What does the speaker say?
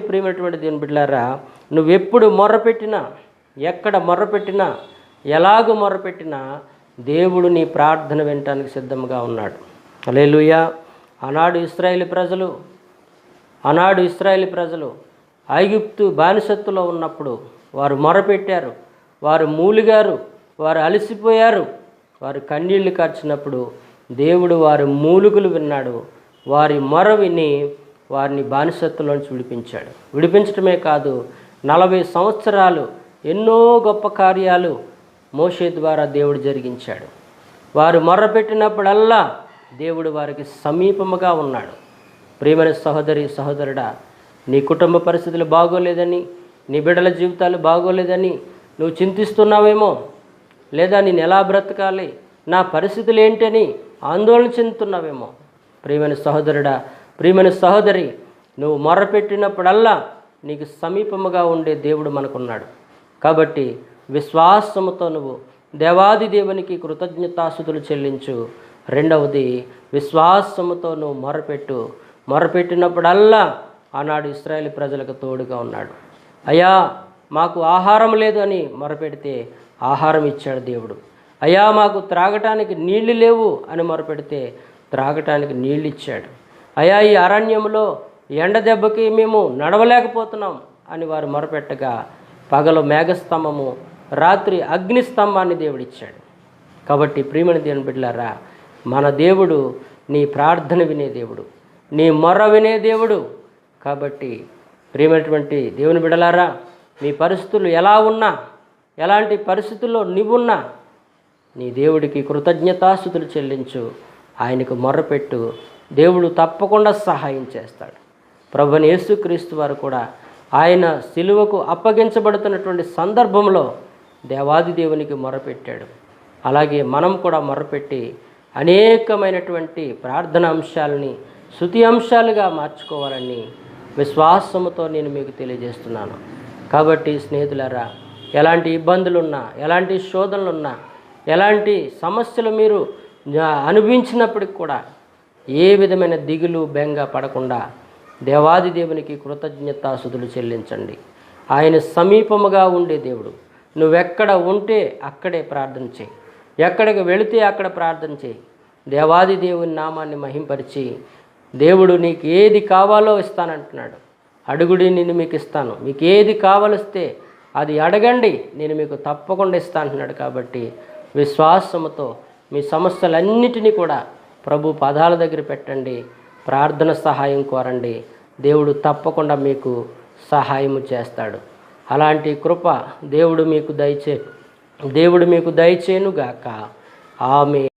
ప్రియమైనటువంటి దేవుని బిడ్డలారా నువ్వెప్పుడు మొర్రపెట్టినా ఎక్కడ మొర్రపెట్టినా ఎలాగ మొర్రపెట్టినా దేవుడు నీ ప్రార్థన వినటానికి సిద్ధంగా ఉన్నాడు. అలేలుయ ఆనాడు ఇస్రాయేల్ ప్రజలు ఆనాడు ఇస్రాయేల్ ప్రజలు ఐగుప్తు బానిసత్తులో ఉన్నప్పుడు వారు మొరపెట్టారు వారు మూలిగారు వారు అలసిపోయారు. వారు కన్నీళ్ళు కార్చినప్పుడు దేవుడు వారి మూలుగులు విన్నాడు. వారి మొర విని వారిని బానిసత్వంలోంచి విడిపించాడు. విడిపించడమే కాదు నలభై సంవత్సరాలు ఎన్నో గొప్ప కార్యాలు మోషే ద్వారా దేవుడు జరిగించాడు. వారు మొర్రపెట్టినప్పుడల్లా దేవుడు వారికి సమీపముగా ఉన్నాడు. ప్రియమైన సహోదరి సహోదరుడా నీ కుటుంబ పరిస్థితులు బాగోలేదని నీ బిడ్డల జీవితాలు బాగోలేదని నువ్వు చింతిస్తున్నావేమో? లేదా నేను ఎలా బ్రతకాలి? నా పరిస్థితులు ఏంటని ఆందోళన చెందుతున్నావేమో? ప్రియమైన సహోదరుడా ప్రియమైన సహోదరి నువ్వు మొరపెట్టినప్పుడల్లా నీకు సమీపముగా ఉండే దేవుడు మనకున్నాడు. కాబట్టి విశ్వాసముతో నువ్వు దేవాది దేవునికి కృతజ్ఞతాసుతులు చెల్లించు. రెండవది విశ్వాసముతో నువ్వు మొరపెట్టు. మొరపెట్టినప్పుడల్లా ఆనాడు ఇస్రాయేల్ ప్రజలకు తోడుగా ఉన్నాడు. అయ్యా మాకు ఆహారం లేదు అని మొరపెడితే ఆహారం ఇచ్చాడు దేవుడు. అయ్యా మాకు త్రాగటానికి నీళ్ళు లేవు అని మొరపెడితే త్రాగటానికి నీళ్ళు ఇచ్చాడు. అయ్యా ఈ అరణ్యంలో ఎండ దెబ్బకి మేము నడవలేకపోతున్నాం అని వారు మొరపెట్టగా పగలు మేఘస్తంభము రాత్రి అగ్నిస్తంభాన్ని దేవుడిచ్చాడు. కాబట్టి ప్రియమణి దేవుని బిడ్డలారా మన దేవుడు నీ ప్రార్థన వినే దేవుడు నీ మొర్ర వినే దేవుడు. కాబట్టి ప్రియమైనటువంటి దేవుని బిడలారా మీ పరిస్థితులు ఎలా ఉన్నా ఎలాంటి పరిస్థితుల్లో నువ్వున్నా నీ దేవుడికి కృతజ్ఞతాస్థుతులు చెల్లించు. ఆయనకు మొర్రపెట్టు దేవుడు తప్పకుండా సహాయం చేస్తాడు. ప్రభుని యేసుక్రీస్తు వారు కూడా ఆయన సిలువకు అప్పగించబడుతున్నటువంటి సందర్భంలో దేవాది దేవునికి మొరపెట్టాడు. అలాగే మనం కూడా మొరపెట్టి అనేకమైనటువంటి ప్రార్థన అంశాలని శృతి అంశాలుగా మార్చుకోవాలని విశ్వాసముతో నేను మీకు తెలియజేస్తున్నాను. కాబట్టి స్నేహితులారా ఎలాంటి ఇబ్బందులున్నా ఎలాంటి శోధనలున్నా ఎలాంటి సమస్యలు మీరు అనుభవించినప్పటికి కూడా ఏ విధమైన దిగులు బెంగ పడకుండా దేవాది దేవునికి కృతజ్ఞతాసుతులు చెల్లించండి. ఆయన సమీపముగా ఉండే దేవుడు. నువ్వెక్కడ ఉంటే అక్కడే ప్రార్థన చేయి. ఎక్కడికి వెళితే అక్కడ ప్రార్థన చేయి. దేవాది దేవుని నామాన్ని మహింపరిచి దేవుడు నీకు ఏది కావాలో ఇస్తానంటున్నాడు. అడుగుడి నేను మీకు ఇస్తాను. మీకు ఏది కావలిస్తే అది అడగండి. నేను మీకు తప్పకుండా ఇస్తాను అంటున్నాడు కాబట్టి విశ్వాసముతో మీ సమస్యలన్నిటినీ కూడా ప్రభు పదాల దగ్గర పెట్టండి. ప్రార్థన సహాయం కోరండి. దేవుడు తప్పకుండా మీకు సహాయము చేస్తాడు. అలాంటి కృప దేవుడు మీకు దయచే దేవుడు మీకు దయచేనుగాక ఆమె